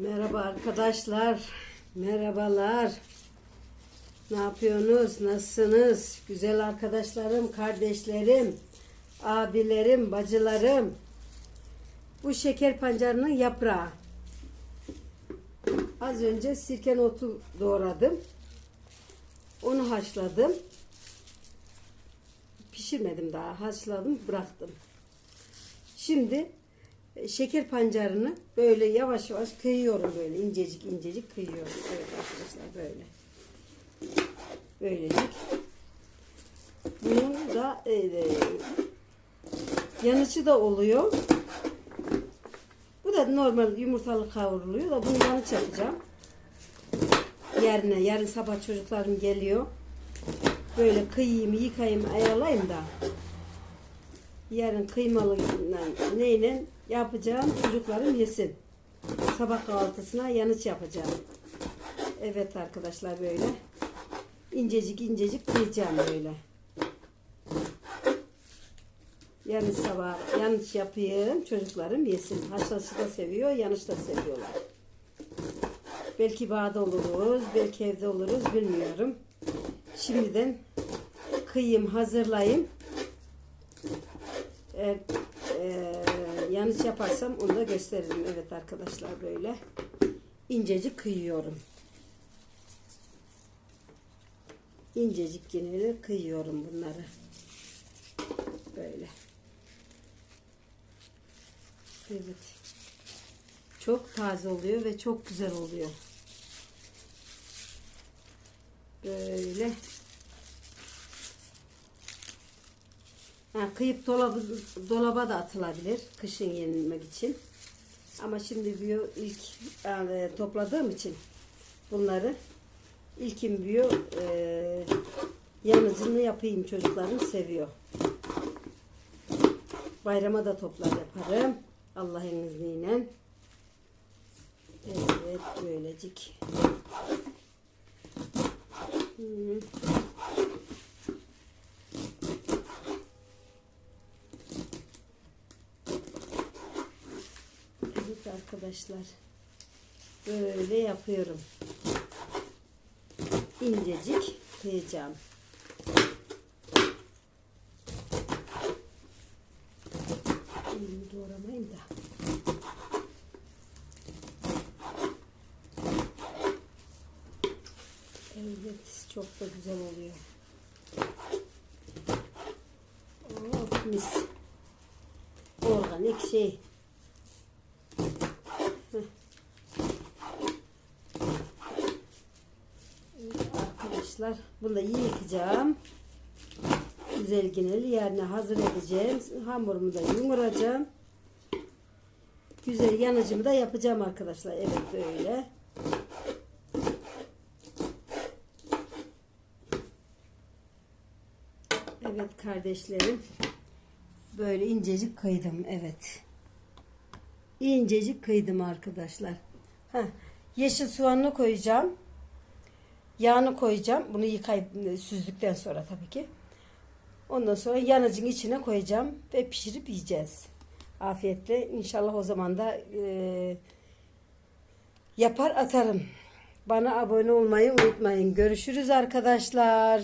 Merhaba arkadaşlar. Merhabalar. Ne yapıyorsunuz? Nasılsınız? Güzel arkadaşlarım, kardeşlerim, abilerim, bacılarım. Bu şeker pancarının yaprağı. Az önce sirken otu doğradım. Onu haşladım. Pişirmedim daha. Haşladım, bıraktım. Şimdi şeker pancarını böyle yavaş yavaş kıyıyorum böyle incecik incecik kıyıyorum. Evet arkadaşlar böyle. Böylecik. Bunun da e, e, yanıcı da oluyor. Bu da normal yumurtalı kavruluyor da bunu yanıç yapacağım. Yerine yarın sabah çocuklarım geliyor. Böyle kıyayım, yıkayayım, ayarlayayım da yarın kıymalı neyle yapacağım çocuklarım yesin. Sabah kahvaltısına yanıç yapacağım. Evet arkadaşlar böyle. incecik incecik kıyacağım böyle. Yarın sabah yanıç yapayım çocuklarım yesin. Haşhaşı da seviyor, yanıç da seviyorlar. Belki bağda oluruz, belki evde oluruz bilmiyorum. Şimdiden kıyayım, hazırlayayım. Eğer e, yanlış yaparsam onu da gösteririm. Evet arkadaşlar böyle incecik kıyıyorum. İncecik yine kıyıyorum bunları. Böyle. Evet. Çok taze oluyor ve çok güzel oluyor. Böyle. Ha, kıyıp dolabı, dolaba da atılabilir kışın yenilmek için. Ama şimdi büyüyor ilk yani topladığım için bunları ilkin büyüyor e, yanıcını yapayım çocuklarım seviyor. Bayrama da toplar yaparım. Allah'ın izniyle. Evet böylecik. Hmm. Evet arkadaşlar. Böyle yapıyorum. İncecik kıyacağım. Elimi doğramayayım da. Evet, çok da güzel oluyor. Oh, mis. Organik şey. Arkadaşlar bunu da yıkayacağım. Güzel genel yerine hazır edeceğim. Hamurumu da yumuracağım. Güzel yanıcımı da yapacağım arkadaşlar. Evet böyle. Evet kardeşlerim. Böyle incecik kıydım. Evet. İncecik kıydım arkadaşlar. Heh. Yeşil soğanını koyacağım. Yağını koyacağım. Bunu yıkayıp e, süzdükten sonra tabii ki. Ondan sonra yanıcın içine koyacağım ve pişirip yiyeceğiz. Afiyetle. İnşallah o zaman da e, yapar atarım. Bana abone olmayı unutmayın. Görüşürüz arkadaşlar.